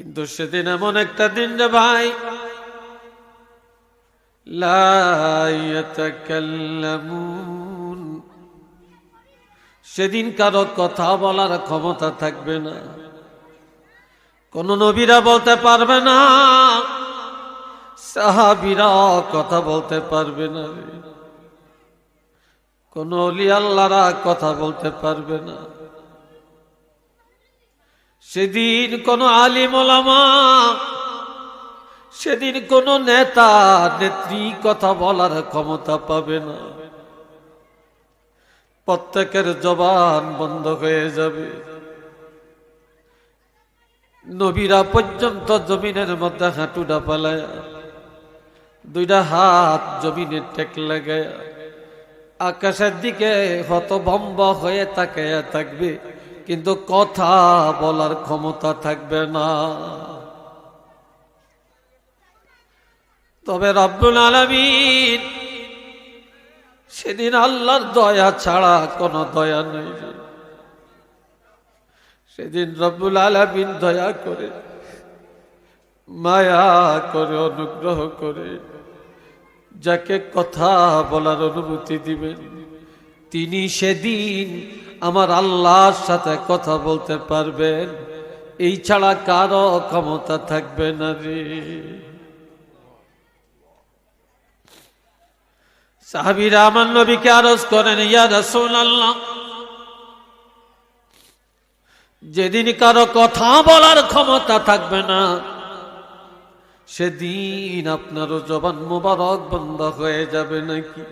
কিন্তু সেদিন এমন একটা দিন রে ভাই। সেদিন কারও কথা বলার ক্ষমতা থাকবে না। কোন নবীরা বলতে পারবে না। সাহাবিরা কথা বলতে পারবে না। কোন অলি আল্লাহরা কথা বলতে পারবে না। সেদিন কোন আলিম ওলামা, সেদিন কোন নেতা নেত্রী কথা বলার ক্ষমতা পাবে না। প্রত্যেকের জবান বন্ধ হয়ে যাবে। নবীরা পর্যন্ত জমিনের মধ্যে হাঁটুটা পালায় দুইটা হাত জমিনে টেক লাগায়, আকাশের দিকে হতভম্ব হয়ে তাকাইয়া থাকবে। কিন্তু কথা বলার ক্ষমতা থাকবে না। তবে রব্বুল আলমিন সেদিন আল্লাহর দয়া ছাড়া কোনো দয়া নেই। সেদিন রব্বুল আলমিন দয়া করে, মায়া করে, অনুগ্রহ করে যাকে কথা বলার অনুমতি দিবেন, তিনি সেদিন আমার আল্লাহর সাথে কথা বলতে পারবেন? এই ছাড়া কারও ক্ষমতা থাকবে না রে। সাহাবিরা আমার নবীকে আরজ করেন, ইয়া রসুল আল্লাহ যেদিন কারও কথা বলার ক্ষমতা থাকবে না, সেদিন আপনারও জবান মোবারক বন্ধ হয়ে যাবে নাকি?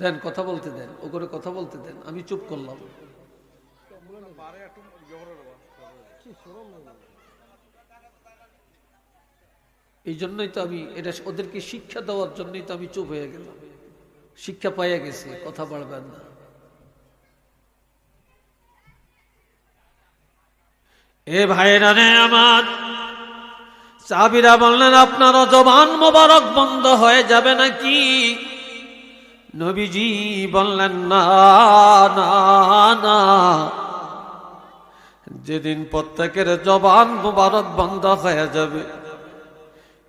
দেন, কথা বলতে দেন, ও করে কথা বলতে দেন, আমি চুপ করলাম। এই জন্যই তো আমি, এটা ওদেরকে শিক্ষা দেওয়ার জন্যই তো আমি চুপ হয়ে গেলাম। শিক্ষা পাইয়া গেছে, কথা বাড়বেন না। এ ভাইরা রে আমার সাবিরা বললেন আপনার জবান মোবারক বন্ধ হয়ে যাবে নাকি? নবীজি বললেন, না না যেদিন প্রত্যেকের জবান মোবারক বন্ধ হয়ে যাবে,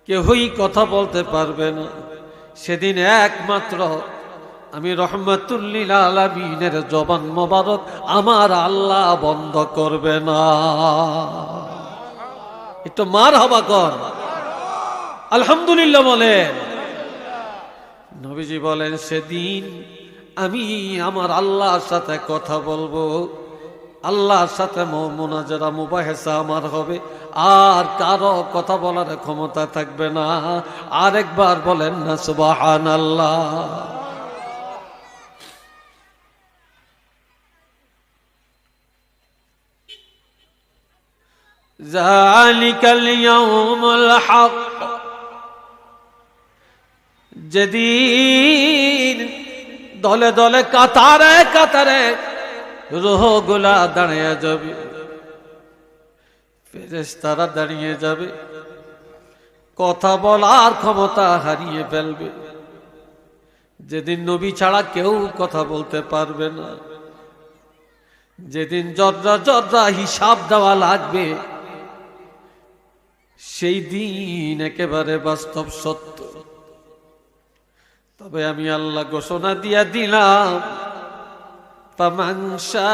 কেহই কথা বলতে পারবে না। সেদিন একমাত্র আমি রহমতুল্লিল আলমিনের জবান মোবারক আমার আল্লাহ বন্ধ করবে না। একটু মার হবা কর। আলহামদুলিল্লাহ বলেন। নবীজি বলেন সেদিন আমি আমার আল্লাহর সাথে কথা বলবো আল্লাহর সাথে মোনাজারা মুবাহেসা আমার হবে আর কারো কথা বলার ক্ষমতা থাকবে না আরেকবার বলেন না সুবাহান আল্লাহ ذلك اليوم الحق যেদিন দলে দলে কাতারে কাতারে রোহগুলা দাঁড়িয়ে যাবে, ফেরেশতারা দাঁড়িয়ে যাবে, কথা বলার ক্ষমতা হারিয়ে ফেলবে। যেদিন নবী ছাড়া কেউ কথা বলতে পারবে না, যেদিন জর্রা জর্রা হিসাব দেওয়া লাগবে, সেই দিন একেবারে বাস্তব সত্য। তবে আমি আল্লাহ ঘোষণা দিয়া দিলাম তামাংসা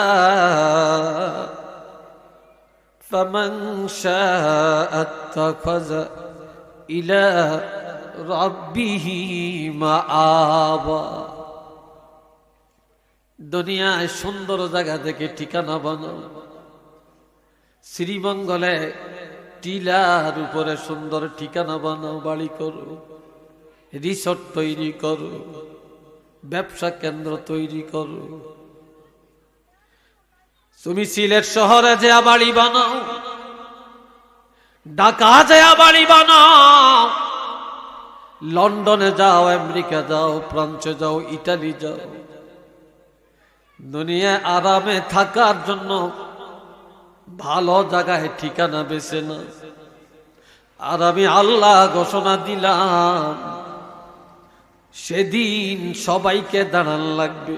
তামাংসা আত্মখজ ইলা রব্বিহি মাআবা দুনিয়ায় সুন্দর জায়গা থেকে ঠিকানা বানাও। শ্রীমঙ্গলে টিলার উপরে সুন্দর ঠিকানা বানাও, বাড়ি করো। রিসোর্ট তৈরি করো, ব্যবসা কেন্দ্র তৈরি করো। তুমি সিলেট শহরে যে বাড়ি বানাও, ঢাকা যে বাড়ি বানাও, লন্ডনে যাও, আমেরিকা যাও, ফ্রান্সে যাও, ইটালি যাও। দুনিয়ায় আরামে থাকার জন্য ভালো জায়গায় ঠিকানা বেছে না আর আমি আল্লাহ ঘোষণা দিলাম সেদিন সবাইকে দাঁড়ান লাগবে।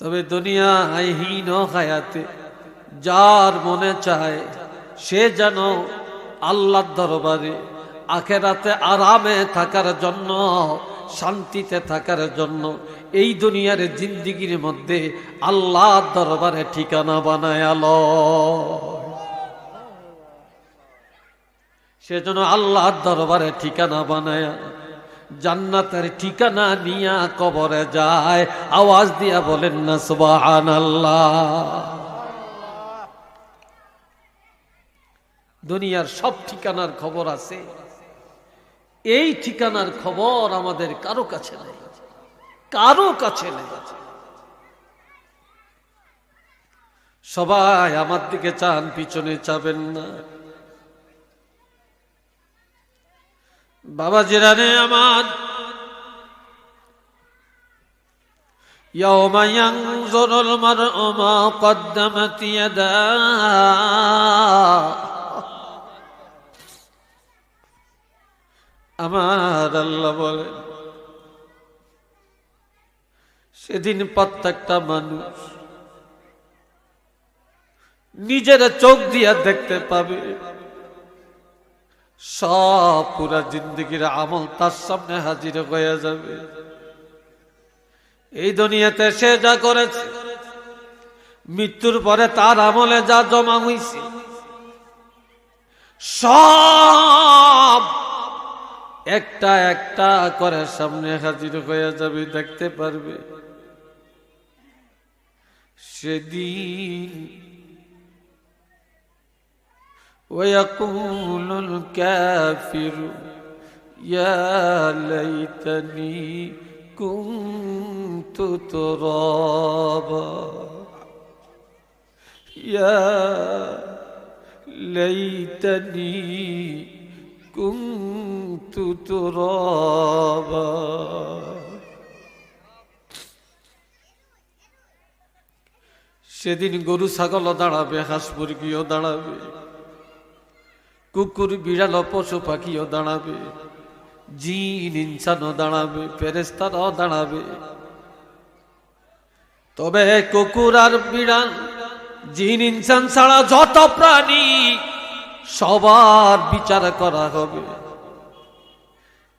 তবে দুনিয়ায় হীন হায়াতে, যার মনে চায়, সে যেন আল্লাহর দরবারে, আখেরাতে আরামে থাকার জন্য, শান্তিতে থাকার জন্য, এই দুনিয়ার জিন্দিগির মধ্যে আল্লাহর দরবারে ঠিকানা বানায় আল। সে যেন আল্লাহর দরবারে ঠিকানা বানায় জান্নাতের ঠিকানা নিয়া কবরে যায়। আওয়াজ দিয়া বলেন না সুবাহান দুনিয়ার সব ঠিকানার খবর আছে। এই ঠিকানার খবর আমাদের কারও কাছে নেই। কারও কাছে নেই। সবাই আমার দিকে চান, পিছনে চাবেন না। বাবা জিরানে আমার يوم ينظر المرء ما قدمت يداه আমার আল্লাহ বলেন সেদিন প্রত্যেকটা মানুষ নিজের চোখ দিয়া দেখতে পাবে সব পুরা জিন্দগির আমল তার সামনে হাজির হয়ে যাবে। এই দুনিয়াতে সে যা করেছে, মৃত্যুর পরে তার আমলে যা জমা হয়েছে সব একটা একটা করে সামনে হাজির হয়ে যাবে, দেখতে পারবে। সেদিন ويقول الكافر يا ليتني كنت ترابا يا ليتني كنت ترابا সেদিন গরু ছাগলও দাঁড়াবে হাঁস মুরগিও দাঁড়াবে কুকুর, বিড়াল, পশু পাখিও দাঁড়াবে। জিন, ইনসানও দাঁড়াবে ফেরেস্তারাও দাঁড়াবে। তবে কুকুর আর বিড়াল, জিন, ইনসান ছাড়া যত প্রাণী, সবার বিচার করা হবে।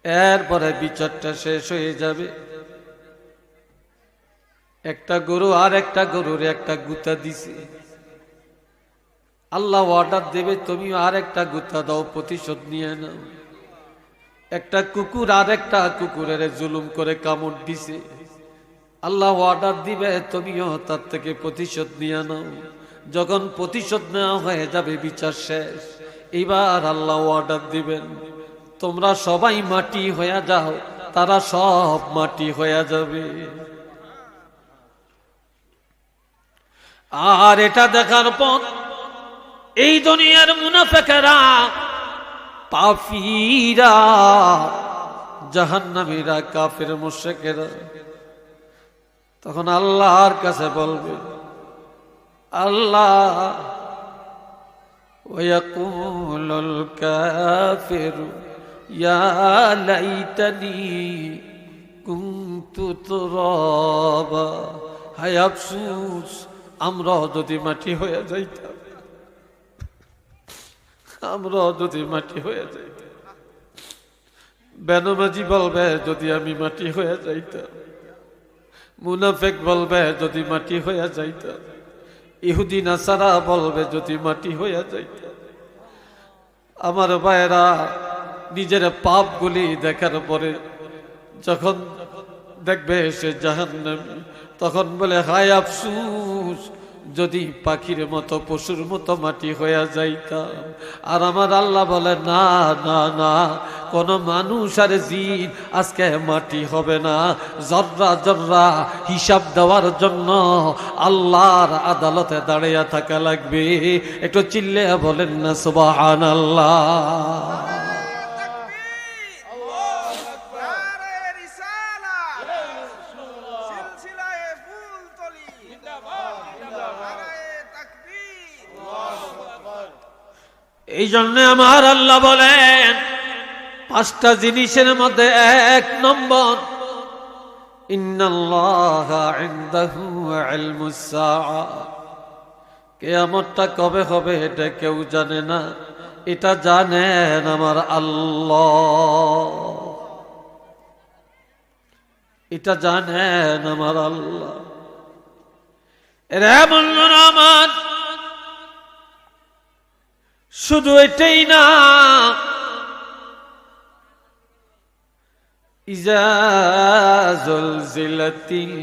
এরপরে বিচারটা শেষ হয়ে যাবে। একটা গরু আর একটা গরুর একটা গুতা দিছে। আল্লাহ অর্ডার দেবে, তুমি আর একটা গুতা দাও, প্রতিশোধ নিয়ে নাও। একটা কুকুর আর একটা কুকুরের জুলুম করে কামড় দিছে। আল্লাহ অর্ডার দিবে, তুমিও তার থেকে প্রতিশোধ নিয়ে নাও। যখন প্রতিশোধ নেওয়া হয়ে যাবে, বিচার শেষ। এবার আল্লাহ অর্ডার দিবেন, তোমরা সবাই মাটি হয়ে যাও, তারা সব মাটি হয়ে যাবে। আর এটা দেখার পর এই দুনিয়ার মুনাফেকেরা পাফিরা জাহান্নামীরা কাফের মুশেকেরা তখন আল্লাহর কাছে বলবে আল্লাহ ويقول الكافر يا ليتني كنت ترابا হায় আফসুস আমরা যদি মাটি হয়ে যাইতাম আমরা যদি মাটি হয়ে যাইতাম বেনমাজি বলবে যদি আমি মাটি হয়ে যাইতাম, মুনাফেক বলবে যদি মাটি হয়ে যাইতাম, ইহুদি নাসারা বলবে যদি মাটি হয়ে যাইতাম। আমার ভাইয়েরা, নিজের পাপগুলি দেখার পরে যখন দেখবে সে জাহান্নামী, তখন বলে, হায় আফসুস যদি পাখির মতো, পশুর মতো মাটি হয়ে যাইতাম। আর আমার আল্লাহ বলে, না না না, কোন মানুষ আর জিন আজকে মাটি হবে না। জর্রা জর্রা হিসাব দেওয়ার জন্য আল্লাহর আদালতে দাঁড়িয়ে থাকা লাগবে। একটু চিল্লে বলেন না সুবাহান আল্লাহ নারে রিসালা সিলসিলায়ে ফুলতলি নারে তাকবীর এই জন্য আমার আল্লাহ বলেন, পাঁচটা জিনিসের মধ্যে এক নম্বর কেয়ামতটা কবে হবে এটা কেউ জানে না, এটা জানেন আমার আল্লাহ। এটা জানেন আমার আল্লাহ। রে বললেন আমার শুধু এটাই না। ইজা জুলজিলাতিল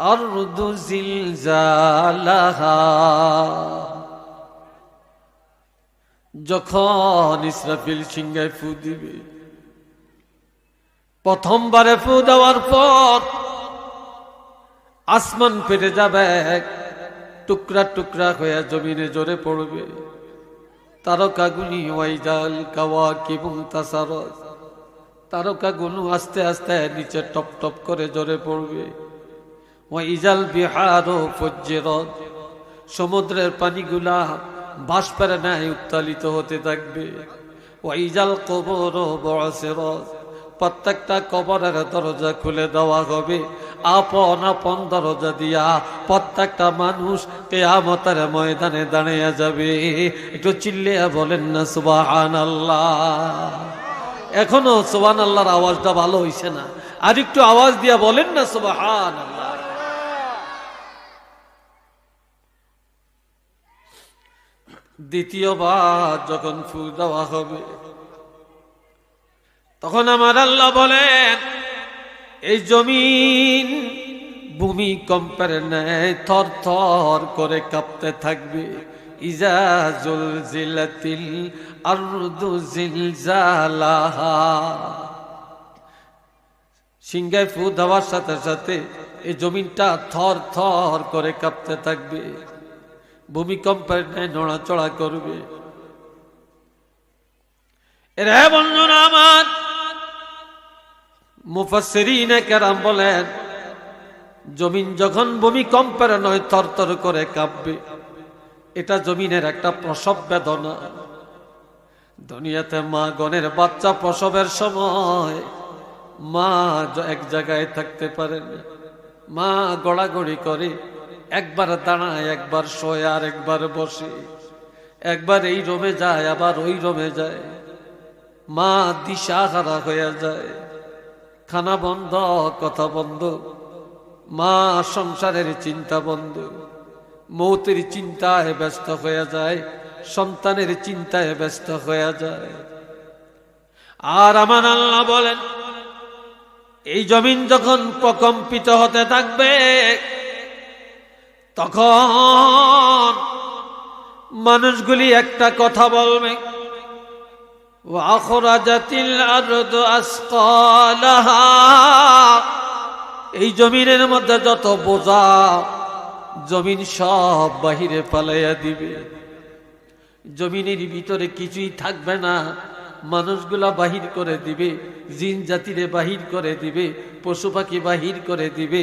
আরদু জিলজালাহা। যখন ইসরাফিল সিংহায় ফু দিবে, প্রথমবারে ফু দেওয়ার পর আসমান ফেটে যাবে, টুকরা টুকরা হয়ে জমিনে জোরে পড়বে। তারকাগুলি ওয়াইজাল কাওয়া কিবুং তাসারস তারকাগুলো আস্তে আস্তে নিচে টপ টপ করে জোরে পড়বে। ওয়াইজাল বিহার ফজ্জেরত। সমুদ্রের পানিগুলা বাষ্পের ন্যায় উত্তালিত হতে থাকবে। ওয়াইজাল কবর বড়সেরত প্রত্যেকটা কবরের দরজা খুলে দেওয়া হবে। আপন আপন দরজা দিয়া প্রত্যেকটা মানুষ কেয়ামতের ময়দানে দাঁড়িয়ে যাবে। একটু চিল্লিয়া বলেন না সুবাহান আল্লাহ এখনও সুবান আল্লাহর আওয়াজটা ভালো হইছে না। আর একটু আওয়াজ দিয়া বলেন না সুবাহান আল্লাহ দ্বিতীয়বার যখন ফু দেওয়া হবে, তখন আমার আল্লাহ বলেন এই জমিন ভূমিকম্পের ন্যায় থর থর করে কাঁপতে থাকবে। ইজা জুলজিলাতিল আরদু জিলজালাহা। সিংহায় ফু দেওয়ার সাথে সাথে এই জমিনটা থর থর করে কাঁপতে থাকবে। ভূমিকম্পের ন্যায় নড়াচড়া করবে। রে বন্ধুরা আমার মুফাসসিরিনে কেরাম বলেন, জমিন যখন ভূমি ভূমিকম্পের নয় তরতর করে কাঁপবে। এটা জমিনের একটা প্রসব বেদনা। দুনিয়াতে মা গণের বাচ্চা প্রসবের সময় মা এক জায়গায় থাকতে পারে না। মা গড়াগড়ি করে, একবার দাঁড়ায়, একবার শোয়, আর একবার বসে। একবার এই রোমে যায়, আবার ওই রোমে যায়। মা দিশাহারা হয়ে যায়। খানা বন্ধ, কথা বন্ধ। মা সংসারের চিন্তা বন্ধ। মৌতের চিন্তায় ব্যস্ত হয়ে যায়, সন্তানের চিন্তায় ব্যস্ত হয়ে যায়। আর আমার আল্লাহ বলেন, এই জমিন যখন প্রকম্পিত হতে থাকবে, তখন মানুষগুলি একটা কথা বলবে। এই জমিনের মধ্যে যত বোঝা, জমিন সব বাহিরে পালাইয়া দিবে। জমিনের ভিতরে কিছুই থাকবে না। মানুষগুলা বাহির করে দিবে, জিন জাতিরে বাহির করে দিবে, পশু পাখি বাহির করে দিবে,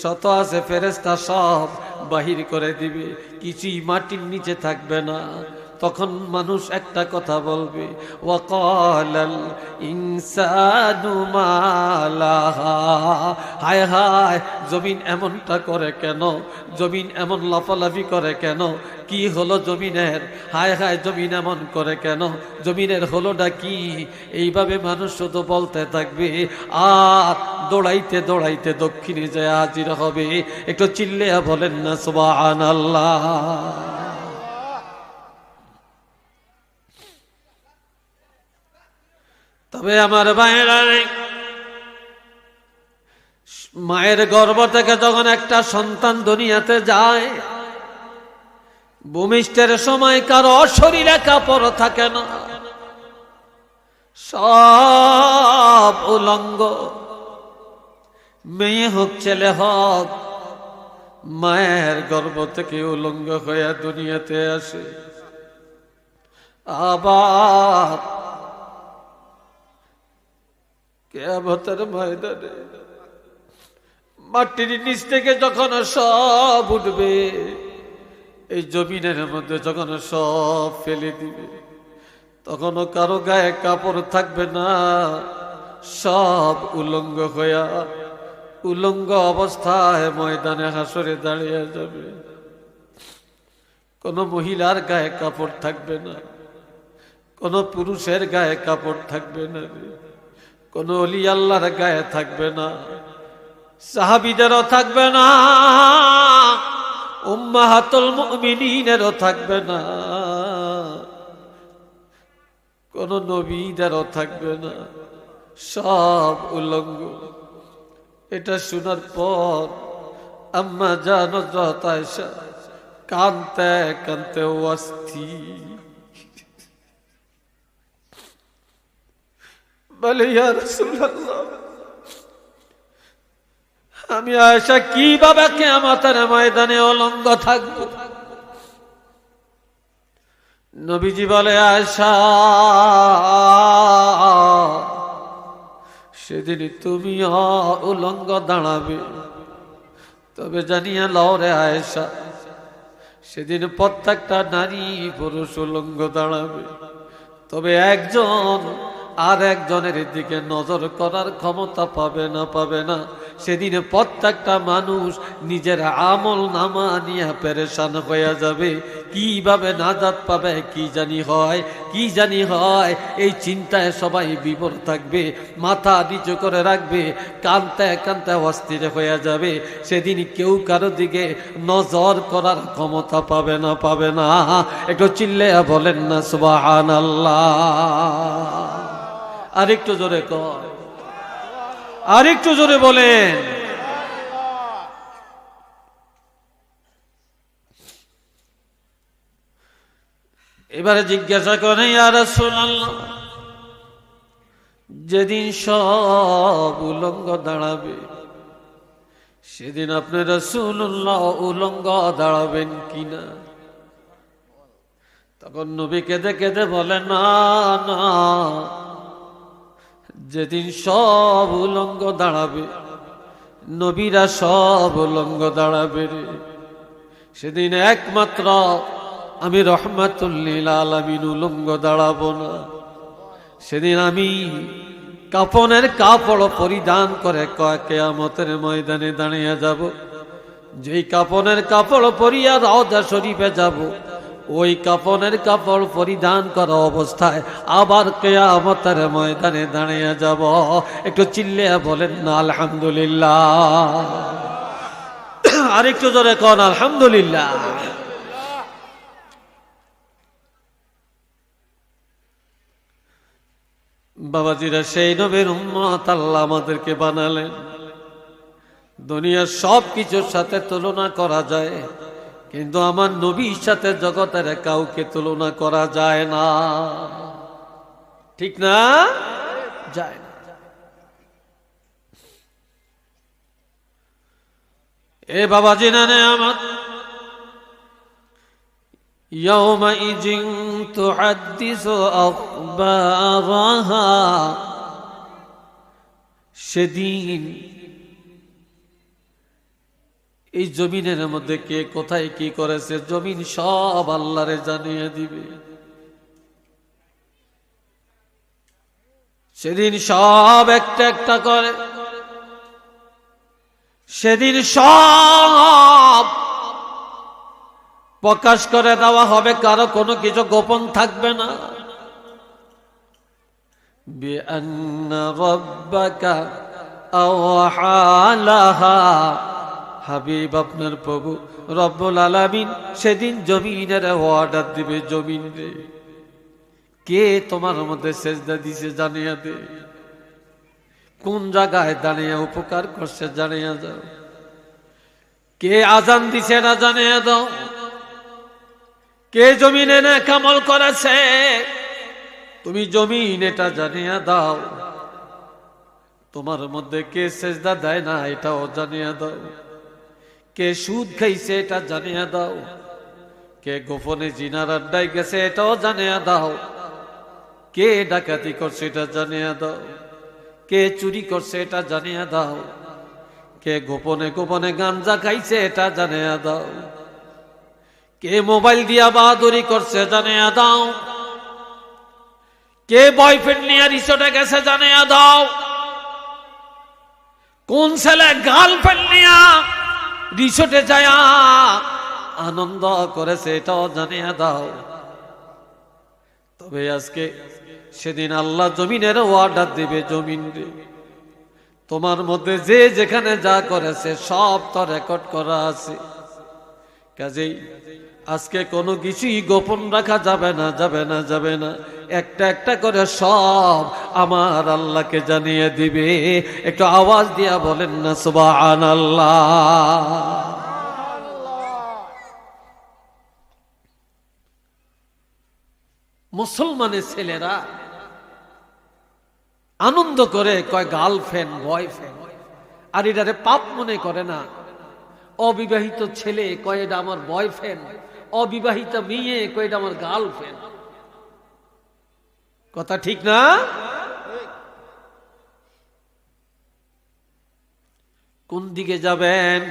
শত আছে ফেরেস্তা সব বাহির করে দিবে। কিছুই মাটির নিচে থাকবে না। তখন মানুষ একটা কথা বলবে, ওয়াকালাল ইনসানু মালাহা। হায় হায়, জমিন এমনটা করে কেন? জমিন এমন লাফালাফি করে কেন? কি হলো জমিনের? হায় হায়, জমিন এমন করে কেন? জমিনের হলোটা কি? এইভাবে মানুষ শুধু বলতে থাকবে, আর দৌড়াইতে দৌড়াইতে দক্ষিণে যায় হাজির হবে। একটু চিল্লে বলেন না সুবাহ আল্লাহ তবে আমার ভাইয়েরা মায়ের গর্ভ থেকে যখন একটা সন্তান দুনিয়াতে যায়, ভূমিষ্ঠের সময় কারও শরীরে কাপড় থাকে না। সব উলঙ্গ। মেয়ে হোক, ছেলে হোক, মায়ের গর্ভ থেকে উলঙ্গ হয়ে দুনিয়াতে আসে। আবার কেয়ামতের ময়দানে মাটির নিচ থেকে যখন সব উঠবে, এই জমিনের মধ্যে যখন সব ফেলে দিবে, তখনও কারও গায়ে কাপড় থাকবে না সব উলঙ্গ হইয়া উলঙ্গ অবস্থায় ময়দানে হাসরে দাঁড়িয়ে যাবে কোনো মহিলার গায়ে কাপড় থাকবে না, কোনো পুরুষের গায়ে কাপড় থাকবে না। কোনো অলি আল্লাহর গায়ে থাকবে না, সাহাবিদেরও থাকবে না, উম্মাহাতুল মুমিনিনেরও থাকবে না, কোন নবীদেরও থাকবে না, সব উলঙ্গ। এটা শোনার পর আম্মা জানো যতায়সা কানতে কানতে অস্থির। বলে আমি আয়সা কীভাবে কেয়ামতের ময়দানে অলঙ্গ থাকব? নবীজি বলে আয়সা সেদিন তুমি উলঙ্গ দাঁড়াবে। তবে জানিয়া লও রে আয়সা সেদিন প্রত্যেকটা নারী পুরুষ উলঙ্গ দাঁড়াবে। তবে একজন আর একজনের দিকে নজর করার ক্ষমতা পাবে না পাবে না। সেদিন প্রত্যেকটা মানুষ নিজের আমল নামা নিয়ে পেরেশান হয়ে যাবে। কীভাবে নাজাত পাবে, কি জানি হয়, কি জানি হয়। এই চিন্তায় সবাই বিবর থাকবে, মাথা নিচু করে রাখবে, কানতে কানতে অস্থির হয়ে যাবে। সেদিন কেউ কারও দিকে নজর করার ক্ষমতা পাবে না পাবে না। একটু চিল্লে বলেন না সুবাহান আল্লাহ আরেকটু জোরে কর। আরেকটু জোরে বলেন। এবারে জিজ্ঞাসা করেন আর যেদিন সব উলঙ্গ দাঁড়াবে, সেদিন আপনি রসুল্লাহ উলঙ্গ দাঁড়াবেন কিনা? তখন নবী কেঁদে কেঁদে বলে না না। যেদিন সব উলঙ্গ দাঁড়াবে, নবীরা সব উলঙ্গ দাঁড়াবে সেদিন একমাত্র আমি রহমাতুল্লিল আলমিন উলঙ্গ দাঁড়াবো না। সেদিন আমি কাপনের কাপড় পরিধান করে কেয়ামতের ময়দানে দাঁড়িয়ে যাব। যেই কাপনের কাপড় পরিয়া রওজা শরীফে যাব ওই কাপনের কাপড় পরিধান করা অবস্থায় আবার কেয়ামতের ময়দানে দাঁড়িয়ে যাব। একটু চিল্লে বলেন, না, আলহামদুলিল্লাহ। আর আরেকটু জোরে কন, আলহামদুলিল্লাহ। বাবাজিরা, সেই নবীর উম্মত আল্লাহ আমাদেরকে বানালেন। দুনিয়ার সব কিছুর সাথে তুলনা করা যায়। কিন্তু আমার নবীর সাথে জগতের কাউকে তুলনা করা যায় না ঠিক না যায় না এ বাবাজি না নে আমার يومئذ تحدث أخبارها সেদিন এই জমিনের মধ্যে কে কোথায় কি করেছে জমিন সব আল্লাহরে জানিয়ে দিবে সেদিন সব একটা একটা করে সেদিন সব প্রকাশ করে দেওয়া হবে কারো কোনো কিছু গোপন থাকবে না بأن ربك أوحى لها হাবিব আপনার প্রভু, রব্বুল আলামিন সেদিন জমিনের অর্ডার দিবে জমিন রে। কে তোমার মধ্যে সেজদা দিছে জানিয়া দে। কোন জায়গায় দাঁড়িয়ে উপকার করছে জানিয়া যাও কে আজান দিছে না জানিয়া দাও। কে জমিনে না কামল করেছে। তুমি জমিন এটা জানিয়া দাও। তোমার মধ্যে কে সেজদা দেয় না এটাও জানিয়া দাও। কে সুদ খাইছে এটা জানিয়ে দাও। কে গোপনে জিনার আড্ডায় গেছে এটাও জানিয়া দাও। কে ডাকাতি করছে এটা জানিয়ে দাও। কে চুরি করছে এটা জানিয়ে দাও। কে গোপনে গোপনে গাঞ্জা খাইছে এটা জানিয়ে দাও। কে মোবাইল দিয়া বাহাদুরি করছে জানিয়ে দাও। কে বয়ফ্রেন্ড নিয়ে রিসোর্টে গেছে জানিয়ে দাও। কোন ছেলে গার্লফ্রেন্ড নিয়া রিসোর্টে যায় আনন্দ করেছে, এটাও জানিয়ে দাও। তবে আজকে সেদিন আল্লাহ জমিনের অর্ডার দিবে জমিন তোমার মধ্যে যে যেখানে যা করেছে, সব তো রেকর্ড করা আছে। কাজেই আজকে কোনো কিছুই গোপন রাখা যাবে না যাবে না যাবে না। একটা একটা করে সব আমার আল্লাহকে জানিয়ে দিবে। একটু আওয়াজ দিয়া বলেন না সুবাহ আল্লাহ মুসলমানের ছেলেরা আনন্দ করে কয় গার্লফ্রেন্ড, বয়ফ্রেন্ড। আর এটারে পাপ মনে করে না। অবিবাহিত ছেলে কয়, এটা আমার বয়ফ্রেন্ড। অবিবাহিত মেয়ে কয় এটা আমার গার্লফ্রেন্ড কথা ঠিক না কোন দিকে যাবেন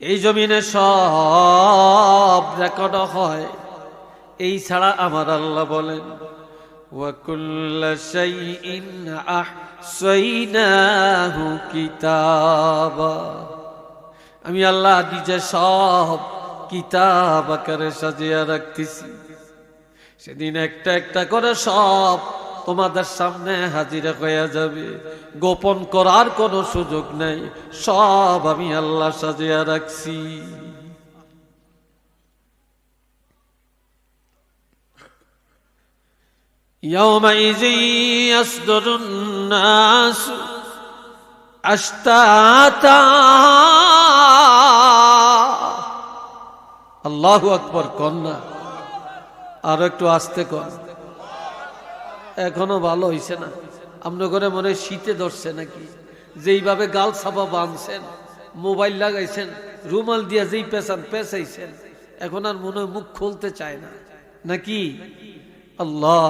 এই জমিনে সব রেকর্ড হয় এই ছাড়া আমার আল্লাহ বলেন وكل شيء أحصيناه كتابا আমি আল্লাহ নিজে সব কিতাব আকারে সাজিয়ে রাখতেছি সেদিন একটা একটা করে সব তোমাদের সামনে হাজির হয়ে যাবে গোপন করার কোনো সুযোগ নেই সব আমি আল্লাহ সাজিয়ে রাখছি يومئذ يصدر الناس أشتاتا আল্লাহু আকবর কন্যা আর একটু আসতে কর এখনও ভালো হইছে না। আপনার ঘরে মনে শীতে ধরছে নাকি? যেইভাবে গাল ছাপা বাঁধছেন, মোবাইল লাগাইছেন, রুমাল দিয়া যেই পেছান পেঁচাইছেন, এখন আর মনে মুখ খুলতে চায় না। নাকি? আল্লাহ,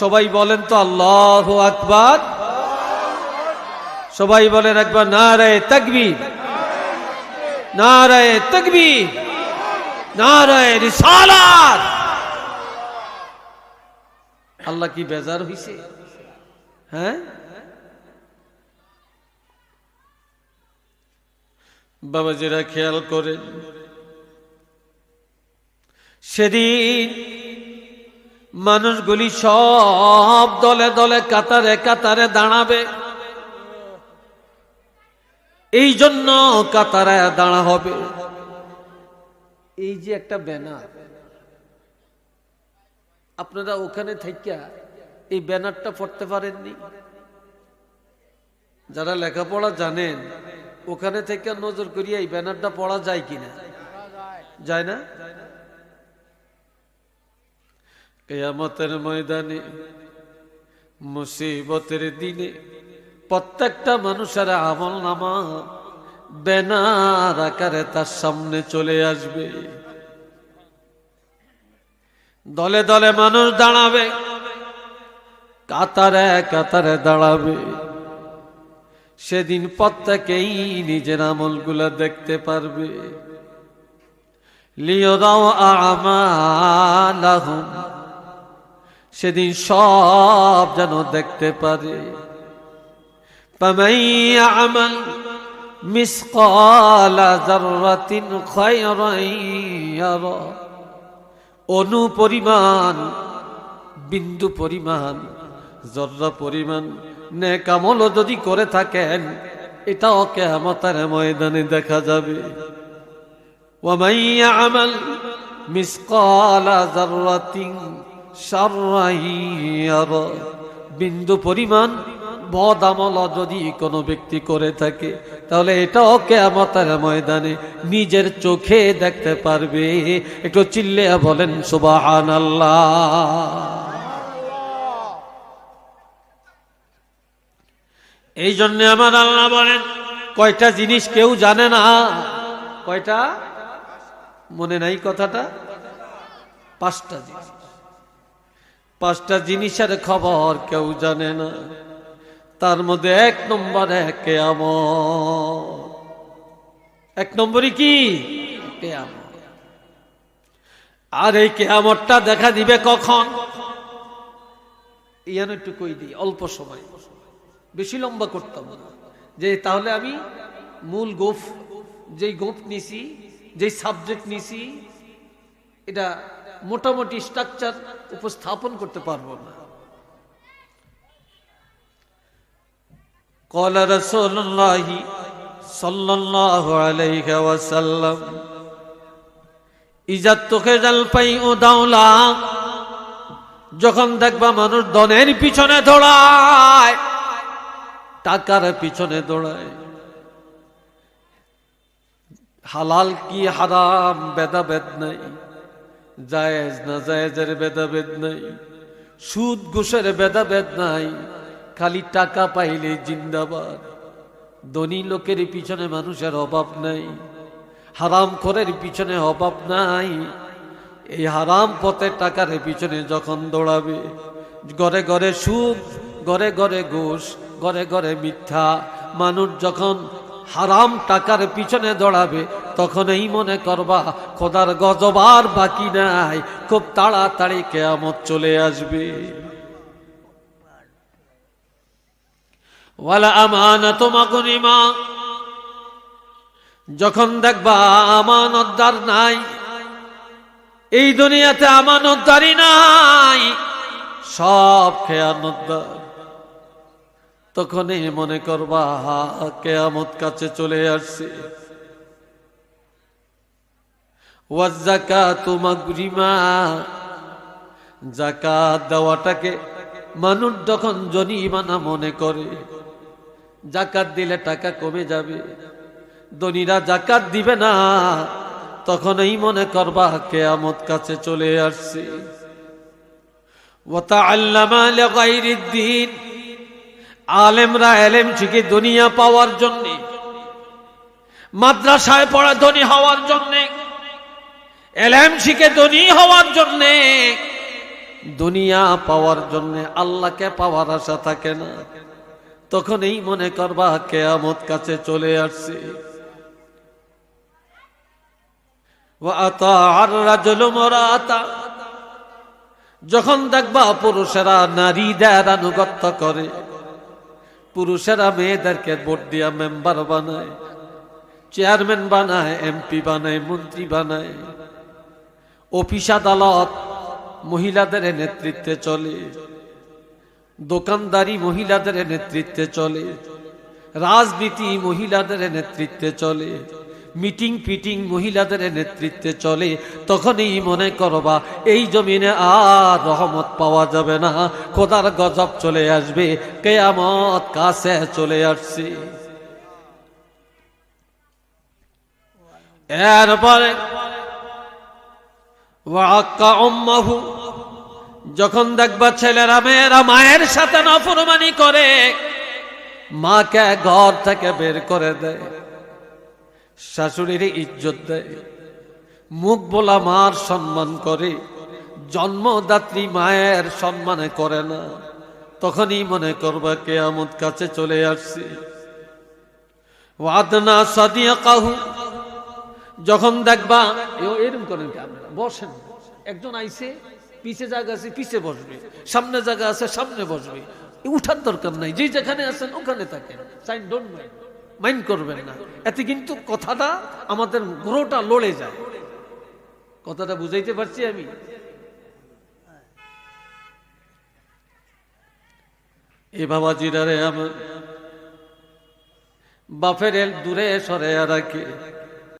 সবাই বলেন তো আল্লাহ আকবার। সবাই বলেন একবার, নারায় তকবীর। নারায় তকবীর। আল্লাহ কি বেজার হইছে? হ্যাঁ? বাবাজিরা খেয়াল করেন সেদিন মানুষগুলি সব দলে দলে কাতারে কাতারে দাঁড়াবে। এই জন্য কাতারে দাঁড়া হবে। এই যে একটা ব্যানার, আপনারা ওখানে থেকে এই ব্যানারটা পড়তে পারেননি? যারা লেখাপড়া জানেন, ওখানে থেকে নজর করিয়া এই ব্যানারটা পড়া যায় কিনা? যায় না? কেয়ামতের ময়দানে, মুসিবতের দিনে প্রত্যেকটা মানুষের আমল নামা বেনার আকারে তার সামনে চলে আসবে। দলে দলে মানুষ দাঁড়াবে। কাতারে কাতারে দাঁড়াবে। সেদিন প্রত্যেকেই নিজের আমলগুলো দেখতে পারবে। লিয়দাও আমালাহুম। সেদিন সব যেন দেখতে পারে। আমল মিসকালা অনু পরিমাণ, বিন্দু পরিমাণ, জর্রা পরিমাণ নেকামল যদি করে থাকেন, এটাও কেমতার ময়দানে দেখা যাবে। বিন্দু পরিমাণ বদ আমল যদি কোনো ব্যক্তি করে থাকে, তাহলে এটাও কেমতার ময়দানে নিজের চোখে দেখতে পারবে। একটু চিল্লে বলেন সুবাহান আল্লাহ এই জন্য আমার আল্লাহ বলেন, কয়টা জিনিস কেউ জানে না? কয়টা? মনে নাই কথাটা? পাঁচটা জিনিস। পাঁচটা জিনিসের খবর কেউ জানে না। তার মধ্যে এক নম্বরে কেয়ামত এক নম্বরই কি? আর এই কেয়ামতটা দেখা দিবে কখন? ইয়ান একটু কই দিই, অল্প সময়। বেশি লম্বা করতাম যে তাহলে আমি মূল গোফ, যেই গোপ নিছি, যেই সাবজেক্ট নিছি, এটা মোটামুটি স্ট্রাকচার উপস্থাপন করতে পারব না। قال رسول الله صلى الله عليه وسلم إذا اتخذ الفيء دولا যখন দেখবা মানুষ ধনের পিছনে দৌড়ায় টাকার পিছনে দৌড়ায় হালাল কি হারাম ভেদাভেদ নাই জায়েজ না জায়েজের ভেদাভেদ নাই সুদ ঘুষের ভেদাভেদ নাই খালি টাকা পাইলে জিন্দাবাদ। ধনী লোকের পিছনে মানুষের অভাব নাই। হারাম খরের পিছনে অভাব নাই। এই হারাম পথে টাকার পিছনে যখন দৌড়াবে, ঘরে ঘরে সুখ, ঘরে ঘরে ঘুষ, ঘরে ঘরে মিথ্যা, মানুষ যখন হারাম টাকার পিছনে দৌড়াবে, তখন এই মনে করবা, খোদার গজবার বাকি নাই। খুব তাড়াতাড়ি কেয়ামত চলে আসবে। ওয়ালা আমানত মাগনিমা। যখন দেখবা আমানতদার নাই, এই দুনিয়াতে আমানতদারি নাই, সব খেয়ানতদার তখনই মনে করবা, কেয়ামত কাছে চলে আসছে। ওয়াজাকাতু মাগরিমা। জাকাত দেওয়াটাকে মানুষ যখন জনিমানা মনে করে জাকাত দিলে টাকা কমে যাবে। ধনীরা জাকাত দিবে না তখন এই মনে করবা কেয়ামত কাছে চলে আসছে। আলেমরা এলেম শিখে দুনিয়া পাওয়ার জন্য, মাদ্রাসায় পড়া ধনী হওয়ার জন্য, এলেম শিখে ধনী হওয়ার জন্য, দুনিয়া পাওয়ার জন্য আল্লাহকে পাওয়ার আশা থাকে না। তখন এই মনে করবা, কেয়ামত কাছে চলে আসছে। যখন দেখবা পুরুষেরা নারীদের আনুগত্য করে, পুরুষেরা মেয়েদেরকে ভোট দিয়া মেম্বার বানায়, চেয়ারম্যান বানায়, এমপি বানায়, মন্ত্রী বানায়। অফিস আদালত মহিলাদের নেতৃত্বে চলে। দোকানদারি মহিলাদের নেতৃত্বে চলে, রাজনীতি মহিলাদের নেতৃত্বে চলে, মিটিং পিটিং মহিলাদের নেতৃত্বে চলে, তখনই মনে করবা, এই জমিনে আর রহমত পাওয়া যাবে না, খোদার গজব চলে আসবে, কেয়ামত কাছে চলে আসছে। এরপরে যখন দেখবা ছেলেরা, মেয়েরা মায়ের সাথে নফরমানি করে, মাকে ঘর থেকে বের করে দেয়, শাশুড়ির ইজ্জত দেয়, মুখ বলা মার সম্মান করে, জন্মদাত্রী মায়ের সম্মানে করে না। তখনই মনে করবা, কেয়ামত কাছে চলে আসছে। ওয়াদনা সাদিয়া কাহু যখন দেখবা এরকম করেন কি বসেন। একজন আইছে পিছে জায়গা আছে, পিছে বসবে। সামনে জায়গা আছে, সামনে বসবে। উঠার দরকার নাই, যে যেখানে আছেন ওখানে থাকেন। সাইন ডোন্ট মাইন্ড মাইন্ড করবেন না। এতে কিন্তু কথাটা আমাদের গ্রোটা লড়ে যায়। কথাটা বুঝাইতে পারছি আমি? এ বাবাজিরা রে আমার বাপের দূরে সরে রাখে।